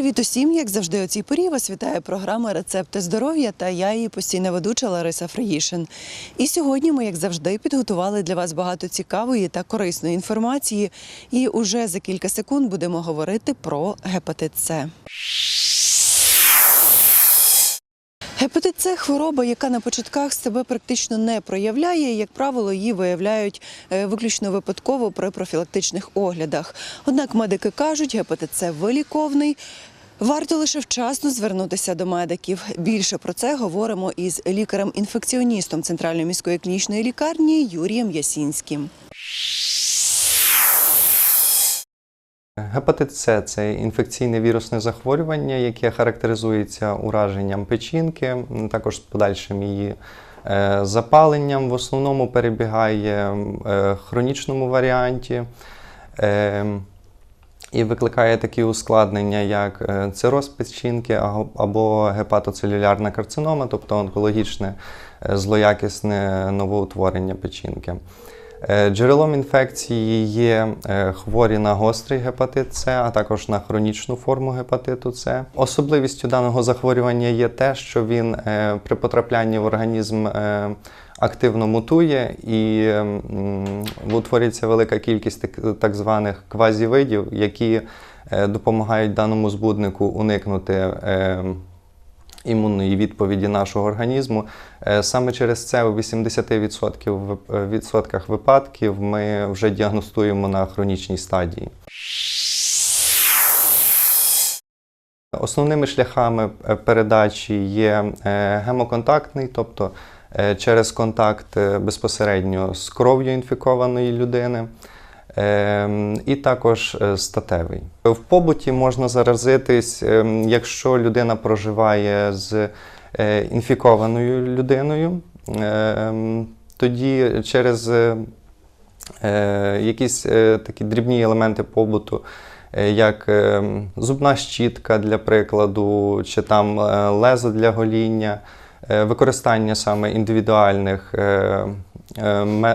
Привіт усім! Як завжди, у цій порі вас вітає програма Рецепти здоров'я та я її постійна ведуча Лариса Фраїшин. І сьогодні ми, як завжди, підготували для вас багато цікавої та корисної інформації. І уже за кілька секунд будемо говорити про гепатит С. Гепатит С – хвороба, яка на початках себе практично не проявляє. Як правило, її виявляють е, виключно випадково при профілактичних оглядах. Однак медики кажуть, гепатит С виліковний. Варто лише вчасно звернутися до медиків. Більше про це говоримо із лікарем-інфекціоністом Центральної міської клінічної лікарні Юрієм Ясінським. Гепатит С це інфекційне вірусне захворювання, яке характеризується ураженням печінки, також з подальшим її е, запаленням. В основному перебігає е, хронічному варіанті е, і викликає такі ускладнення, як е, цироз печінки або гепатоцелюлярна карцинома, тобто онкологічне е, злоякісне новоутворення печінки. Е, Джерелом інфекції є хворі на гострий гепатит С, а також на хронічну форму гепатиту С. Особливістю даного захворювання є те, що він при потраплянні в організм активно мутує і м, утворюється велика кількість так, званих квазівидів, які е, допомагають даному збуднику уникнути. е, імунної відповіді нашого організму. Е, Саме через це у 80% е, випадків ми вже діагностуємо на хронічній стадії. Основними шляхами передачі є гемоконтактний, тобто через контакт е, безпосередньо з кров'ю інфікованої людини. Ем, І також е, статевий. В побуті можна заразитись, ем, якщо людина проживає з е, інфікованою людиною, ем, тоді через е, е, якісь е, такі дрібні елементи побуту, е, як е, зубна щітка для прикладу, чи там е, лезо для гоління, е, використання саме індивідуальних е, е,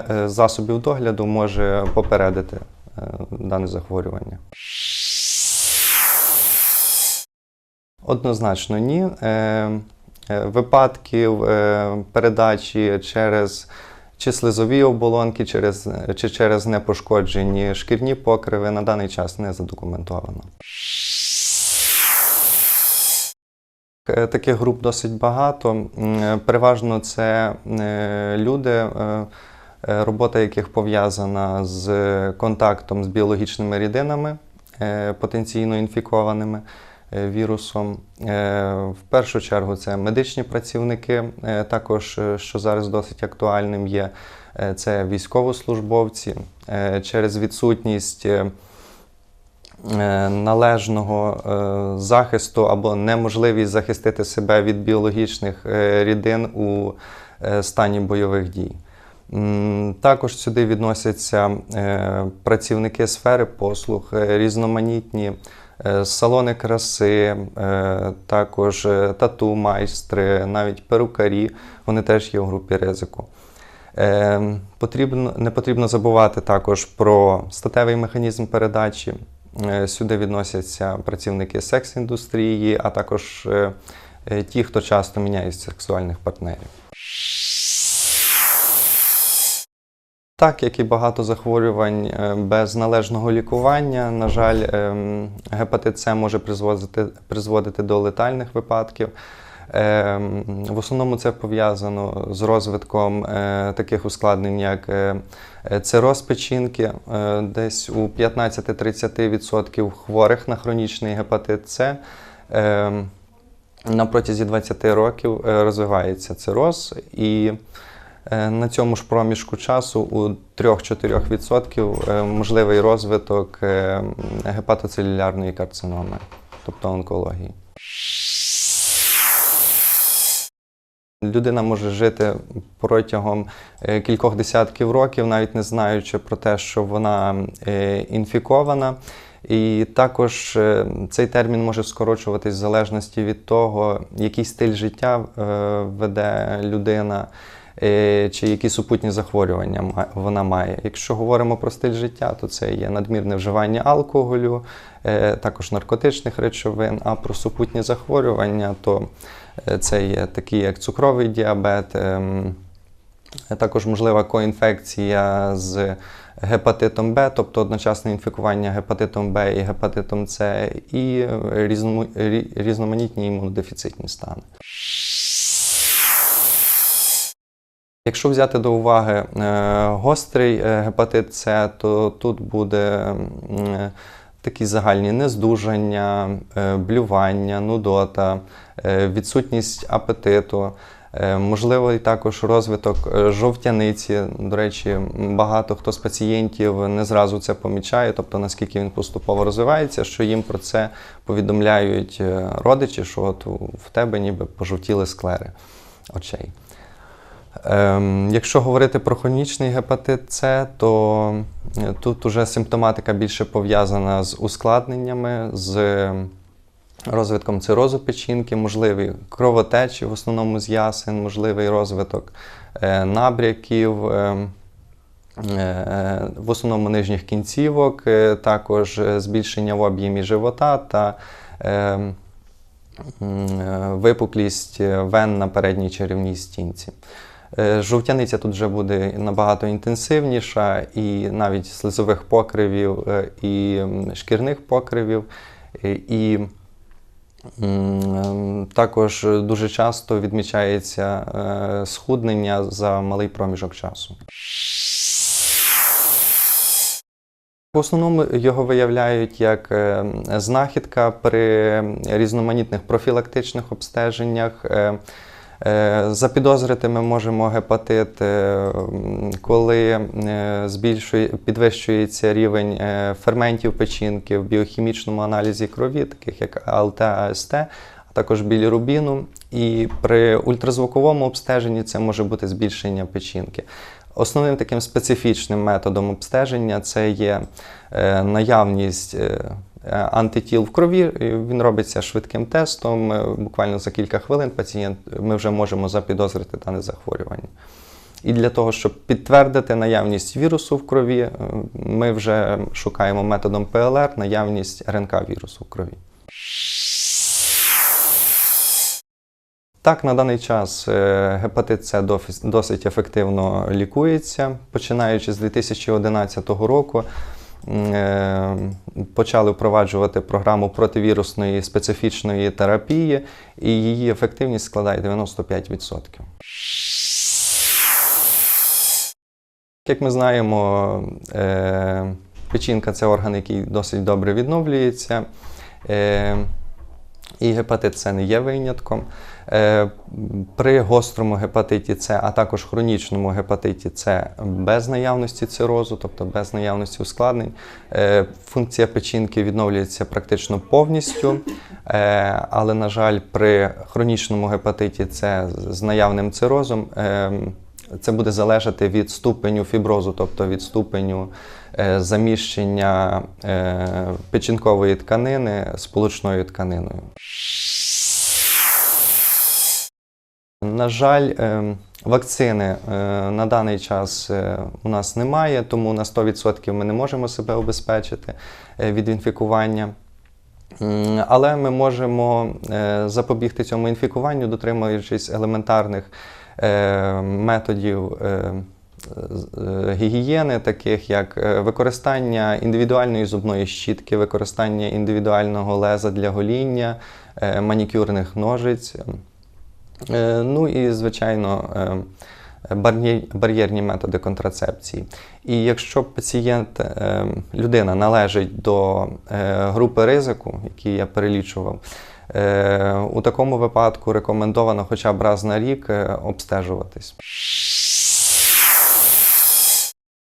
е, засобів догляду може попередити е, дане захворювання. Однозначно ні. Е, е, Випадків е, передачі через чи слизові оболонки, через, чи через непошкоджені шкірні покриви на даний час не задокументовано. Е, Таких груп досить багато. Е, Переважно це е, люди, робота яких пов'язана з контактом з біологічними рідинами, потенційно інфікованими вірусом. В першу чергу це медичні працівники, також, що зараз досить актуальним є, це військовослужбовці. Через відсутність належного е, захисту або неможливість захистити себе від біологічних е, рідин у е, стані бойових дій. Також сюди відносяться е, працівники сфери послуг, е, різноманітні е, салони краси, е, також е, тату-майстри, навіть перукарі, вони теж є в групі ризику. Е, потрібно, не потрібно забувати також про статевий механізм передачі. Е, Сюди відносяться працівники секс-індустрії, а також е, е, ті, хто часто міняє сексуальних партнерів. Так, як і багато захворювань без належного лікування, на жаль, ем, гепатит С може призводити, призводити до летальних випадків. Ем, В основному це пов'язано з розвитком е, таких ускладнень, як е, е, цироз печінки. Десь у 15-30% хворих на хронічний гепатит С ем, на протязі 20 років розвивається цироз, і на цьому ж проміжку часу у 3-4% е, можливий розвиток гепатоцелюлярної карциноми, тобто онкології. Людина може жити протягом е, кількох десятків років, навіть не знаючи про те, що вона е, інфікована. І також е, цей термін може скорочуватись в залежності від того, який стиль життя веде людина, чи які супутні захворювання вона має. Якщо говоримо про стиль життя, то це є надмірне вживання алкоголю, також наркотичних речовин. А про супутні захворювання, то це є такі, як цукровий діабет. ем, також можлива коінфекція з гепатитом Б, тобто одночасне інфікування гепатитом Б і гепатитом С, і різноманітні імунодефіцитні стани. Якщо взяти до уваги е, гострий е, гепатит С, то тут буде такі загальні нездужання, е, блювання, нудота, е, відсутність апетиту. Е, Можливий також розвиток жовтяниці. До речі, багато хто з пацієнтів не зразу це помічає, тобто наскільки він поступово розвивається, що їм про це повідомляють родичі, що от в тебе ніби пожовтіли склери очей. Ем, якщо говорити про хронічний гепатит С, то е, тут уже симптоматика більше пов'язана з ускладненнями, з розвитком цирозу печінки, можливі кровотечі, в основному з ясен, можливий розвиток е, набряків, е, е, в основному нижніх кінцівок, також збільшення в об'ємі живота та випуклість вен на передній черевній стінці. Е, Жовтяниця тут вже буде набагато інтенсивніша, і навіть слизових покривів, е, і шкірних покривів, е, і також дуже часто відмічається схуднення за малий проміжок часу. В основному його виявляють як знахідка при різноманітних профілактичних обстеженнях. Е, Запідозрити ми можемо гепатит, е, коли е, збільшує, підвищується рівень ферментів печінки в біохімічному аналізі крові, таких як АЛТ, АСТ, а також білірубіну. І при ультразвуковому обстеженні це може бути збільшення печінки. Основним таким специфічним методом обстеження це є наявність антитіл в крові. Він робиться швидким тестом. Е, Буквально за кілька хвилин пацієнт ми вже можемо запідозрити дане захворювання. І для того, щоб підтвердити наявність вірусу в крові, е, ми вже шукаємо методом ПЛР наявність РНК вірусу в крові. Так, на даний час е, гепатит С досить ефективно лікується. Починаючи з 2011 року, е, почали впроваджувати програму противірусної специфічної терапії, і її ефективність складає 95%. Як ми знаємо, е, печінка це орган, який досить добре відновлюється. І гепатит С не є винятком. Е, При гострому гепатиті С, а також хронічному гепатиті С без наявності цирозу, тобто без наявності ускладнень, е, функція печінки відновлюється практично повністю. Е, Але, на жаль, при хронічному гепатиті С з наявним цирозом е, це буде залежати від ступеню фіброзу, тобто від ступеню е, заміщення е, печінкової тканини сполучною тканиною. На жаль, е, вакцини на даний час у нас немає, тому на 100% ми не можемо себе обезпечити від інфікування. Але ми можемо запобігти цьому інфікуванню, дотримуючись елементарних методів е, е, гігієни, таких як е, використання індивідуальної зубної щітки, використання індивідуального леза для гоління, е, манікюрних ножиць. Е, Ну і, звичайно, е, бар'єрні методи контрацепції. І якщо пацієнт, е, людина належить до е, групи ризику, які я перелічував, е, у такому випадку рекомендовано хоча б раз на рік обстежуватись.